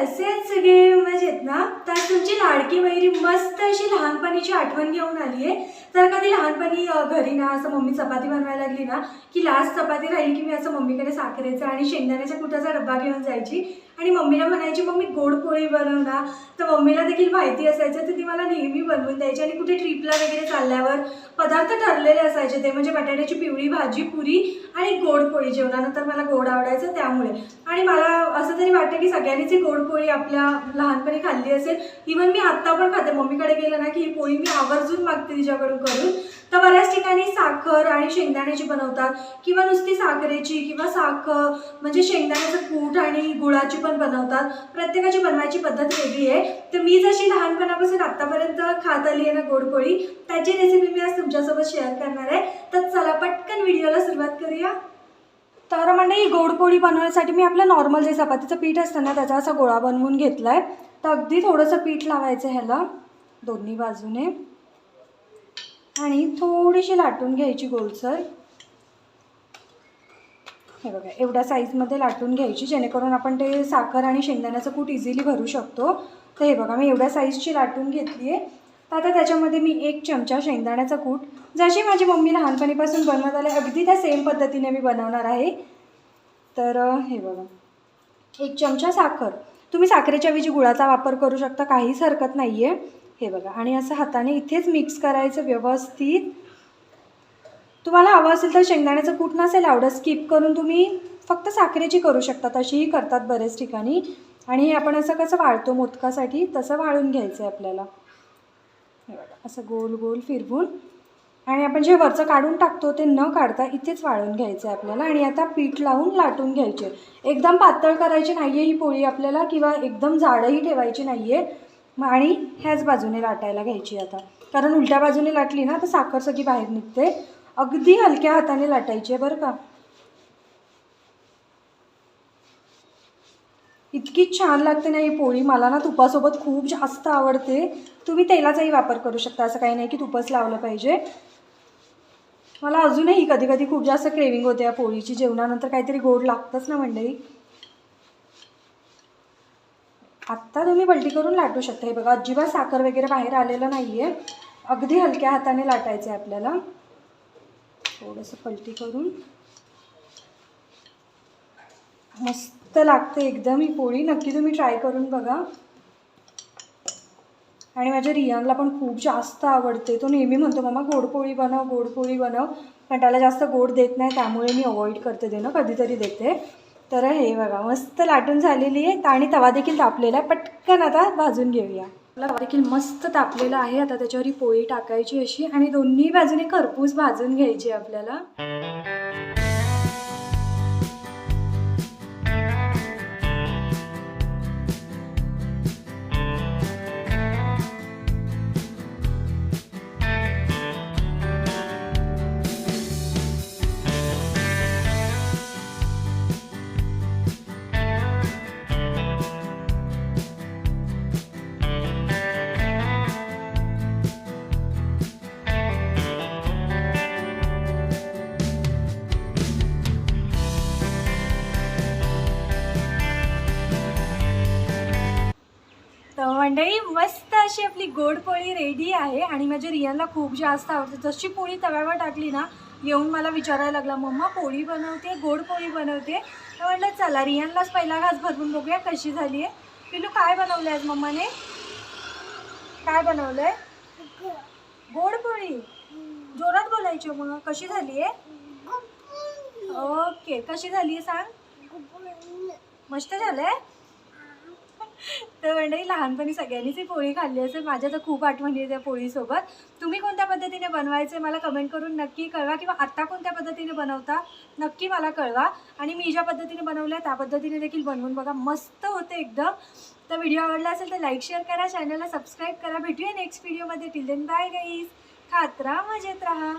कसे आहेत सगळे मजेत ना तर तुमची लाडकी वैरी मस्त अशी लहानपणीची आठवण घेऊन आली आहे. तर कधी लहानपणी घरी ना असं मम्मी चपाती बनवायला लागली ना की लास्ट चपाती राहील की मी असं मम्मीकडे साखरेचा आणि शेंगदाण्याच्या कुटाचा डब्बा घेऊन जायची आणि मम्मीला म्हणायची मम्मी गोड पोळी बनव ना. तर मम्मीला देखील माहिती असायचं तर ती मला नेहमी बनवून द्यायची आणि कुठे ट्रिपला वगैरे चालल्यावर पदार्थ ठरलेले असायचे ते म्हणजे बटाट्याची पिवळी भाजी पुरी आणि गोड पोळी जेवणानंतर मला गोड आवडायचं त्यामुळे. आणि मला असं तरी वाटतं की सगळ्यांनीच ही गोड पोळी आपल्या लहानपणी खाल्ली असेल. इवन मी आत्ता पण खाते. मम्मीकडे गेलं ना की ही पोळी मी आवर्जून मागते तिच्याकडून करून. तर बऱ्याच ठिकाणी साखर आणि शेंगदाण्याची बनवतात किंवा नुसती साखरेची किंवा साखर म्हणजे शेंगदाण्याचं कूट आणि गुळाची पण बनवतात. प्रत्येकाची बनवायची पद्धत वेगळी आहे. तर मी जशी लहानपणापासून आत्तापर्यंत खात आली आहे ना गोड पोळी त्याची रेसिपी मी आज तुमच्यासोबत शेअर करणार आहे. तर चला पटकन व्हिडिओला सुरुवात करूया. तर म्हणजे ही गोड पोळी बनवण्यासाठी मी आपलं नॉर्मल जे चपातीचं पीठ असतं ना त्याचा असा गोळा बनवून घेतला आहे तर अगदी थोडंसं पीठ लावायचं ह्याला दोन्ही बाजूने. आणि थोडीशी लाटून घ्यायची गोलसर. हे बघा एवढ्या साईजमध्ये लाटून घ्यायची जेणेकरून आपण ते साखर आणि शेंगदाण्याचं कूट इझिली भरू शकतो. तर हे बघा मी एवढ्या साईजची लाटून घेतली आहे तर आता त्याच्यामध्ये मी एक चमचा शेंगदाण्याचा कूट जशी माझी मम्मी लहानपणीपासून बनवत आले अगदी त्या सेम पद्धतीने मी बनवणार आहे. तर हे बघा. एक चमचा साखर. तुम्ही साखरेच्या ऐवजी गुळाचा वापर करू शकता काहीच हरकत नाही आहे हे बघा. आणि असं हाताने इथेच मिक्स करायचं व्यवस्थित. तुम्हाला हवं असेल तर शेंगदाण्याचं कूट नसेल आवडत स्किप करून तुम्ही फक्त साखरेची करू शकता. तशीही करतात बरेच ठिकाणी. आणि हे आपण असं कसं वाळतो मोदकासाठी तसं वाळून घ्यायचं आहे आपल्याला. हे बघा असं गोल गोल फिरवून आणि आपण जे वरचं काढून टाकतो ते न काढता इथेच वाळून घ्यायचं आहे आपल्याला आणि आता पीठ लावून लाटून घ्यायचे. एकदम पातळ करायची नाही आहे ही पोळी आपल्याला किंवा एकदम जाडही ठेवायची नाही आहे मग आणि ह्याच बाजूने लाटायला घ्यायची आता. कारण उलट्या बाजूने लाटली ना तर साखर सगळी बाहेर निघते. अगदी हलक्या हाताने लाटायची आहे बरं का. इतकी छान लागते ना ही पोळी. मला ना तुपासोबत खूप जास्त आवडते. तुम्ही तेलाचाही वापर करू शकता. असं काही नाही की तुपच लावलं पाहिजे. मला अजूनही कधी कधी खूप जास्त क्रेविंग होते या पोळीची. जेवणानंतर काहीतरी गोड लागतंच ना मंडळी आत्ता तुम्ही पलटी करून लाटू शकता. हे बघा अजिबात साखर वगैरे बाहेर आलेलं नाही आहे अगदी हलक्या हाताने लाटायचं आहे आपल्याला. थोडंसं पलटी करून. मस्त लागते एकदम ही पोळी. नक्की तुम्ही ट्राय करून बघा. आणि माझ्या रियानला पण खूप जास्त आवडते. तो नेहमी म्हणतो मामा गोड पोळी बनव गोड पोळी बनव. पण त्याला जास्त गोड देत नाही त्यामुळे मी अवॉइड करते देणं कधीतरी देते. तर हे बघा मस्त लाटून झालेली आहे. आणि तवा देखील तापलेला आहे. पटकन आता भाजून घेऊया. तवा देखील मस्त तापलेला आहे. आता त्याच्यावर ही पोळी टाकायची अशी. आणि दोन्ही बाजूने खरपूस भाजून घ्यायची आपल्याला. मंडळी मस्त अशी आपली गोड पोळी रेडी आहे. आणि माझ्या रियानला खूप जास्त आवडते. जशी पोळी तव्यावर टाकली ना येऊन मला विचारायला लागला मम्मा पोळी बनवते गोड पोळी बनवते? तर म्हटलं चला रियानलाच पहिला घास भरवून बघूया कशी झाली आहे. पिलू काय बनवलं आहे मम्माने? काय बनवलं आहे गोड पोळी? जोरात बोलायची मग. कशी झाली आहे? ओके. कशी झाली आहे सांग? मस्त झालंय? तर मंडळी लहानपणी सगळ्यांनीच ही पोळी खाल्ली असेल. माझ्या तर खूप आठवणी आहे त्या पोळीसोबत. तुम्ही कोणत्या पद्धतीने बनवायचे मला कमेंट करून नक्की कळवा किंवा आत्ता कोणत्या पद्धतीने बनवता नक्की मला कळवा. आणि मी ज्या पद्धतीने बनवल्या त्या पद्धतीने देखील बनवून बघा. मस्त होते एकदम. तर व्हिडिओ आवडला असेल तर लाईक शेअर करा. चॅनलला सबस्क्राईब करा. भेटूया नेक्स्ट व्हिडिओमध्ये टिल देन बाय गाईज खात राहा मजेत राहा.